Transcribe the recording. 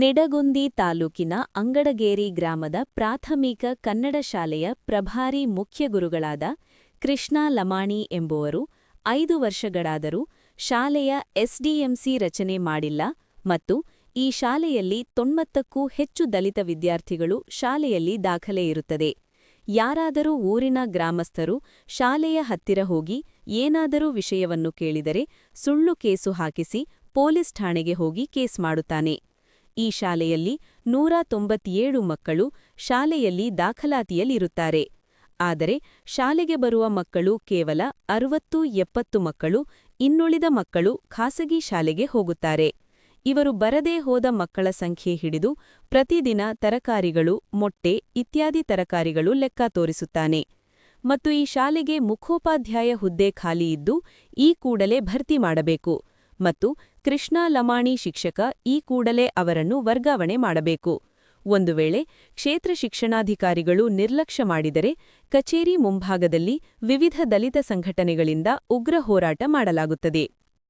ನಿಡಗುಂದಿ ತಾಲೂಕಿನ ಅಂಗಡಗೇರಿ ಗ್ರಾಮದ ಪ್ರಾಥಮಿಕ ಕನ್ನಡ ಶಾಲೆಯ ಪ್ರಭಾರಿ ಮುಖ್ಯ ಗುರುಗಳಾದ ಕೃಷ್ಣ ಲಮಾಣಿ ಎಂಬುವರು ಐದು ವರ್ಷಗಳಾದರೂ ಶಾಲೆಯ ಎಸ್ಡಿಎಂಸಿ ರಚನೆ ಮಾಡಿಲ್ಲ ಮತ್ತು ಈ ಶಾಲೆಯಲ್ಲಿ ತೊಂಬತ್ತಕ್ಕೂ ಹೆಚ್ಚು ದಲಿತ ವಿದ್ಯಾರ್ಥಿಗಳು ಶಾಲೆಯಲ್ಲಿ ದಾಖಲೆ ಇರುತ್ತದೆ. ಯಾರಾದರೂ ಊರಿನ ಗ್ರಾಮಸ್ಥರು ಶಾಲೆಯ ಹತ್ತಿರ ಹೋಗಿ ಏನಾದರೂ ವಿಷಯವನ್ನು ಕೇಳಿದರೆ ಸುಳ್ಳು ಕೇಸು ಹಾಕಿಸಿ ಪೊಲೀಸ್ ಠಾಣೆಗೆ ಹೋಗಿ ಕೇಸ್ ಮಾಡುತ್ತಾನೆ. ಈ ಶಾಲೆಯಲ್ಲಿ ನೂರ ತೊಂಬತ್ತೇಳು ಮಕ್ಕಳು ಶಾಲೆಯಲ್ಲಿ ದಾಖಲಾತಿಯಲ್ಲಿರುತ್ತಾರೆ. ಆದರೆ ಶಾಲೆಗೆ ಬರುವ ಮಕ್ಕಳು ಕೇವಲ ಅರವತ್ತು ಎಪ್ಪತ್ತು ಮಕ್ಕಳು, ಇನ್ನುಳಿದ ಮಕ್ಕಳು ಖಾಸಗಿ ಶಾಲೆಗೆ ಹೋಗುತ್ತಾರೆ. ಇವರು ಬರದೇ ಹೋದ ಮಕ್ಕಳ ಸಂಖ್ಯೆ ಹಿಡಿದು ಪ್ರತಿದಿನ ತರಕಾರಿಗಳು, ಮೊಟ್ಟೆ ಇತ್ಯಾದಿ ತರಕಾರಿಗಳು ಲೆಕ್ಕ ತೋರಿಸುತ್ತಾನೆ. ಮತ್ತು ಈ ಶಾಲೆಗೆ ಮುಖೋಪಾಧ್ಯಾಯ ಹುದ್ದೆ ಖಾಲಿ ಇದ್ದು ಈ ಕೂಡಲೇ ಭರ್ತಿ ಮಾಡಬೇಕು. ಮತ್ತು ಕೃಷ್ಣ ಲಮಾಣಿ ಶಿಕ್ಷಕ ಈ ಕೂಡಲೇ ಅವರನ್ನು ವರ್ಗಾವಣೆ ಮಾಡಬೇಕು. ಒಂದು ವೇಳೆ ಕ್ಷೇತ್ರ ಶಿಕ್ಷಣಾಧಿಕಾರಿಗಳು ನಿರ್ಲಕ್ಷ್ಯ ಮಾಡಿದರೆ ಕಚೇರಿ ಮುಂಭಾಗದಲ್ಲಿ ವಿವಿಧ ದಲಿತ ಸಂಘಟನೆಗಳಿಂದ ಉಗ್ರ ಹೋರಾಟ ಮಾಡಲಾಗುತ್ತದೆ.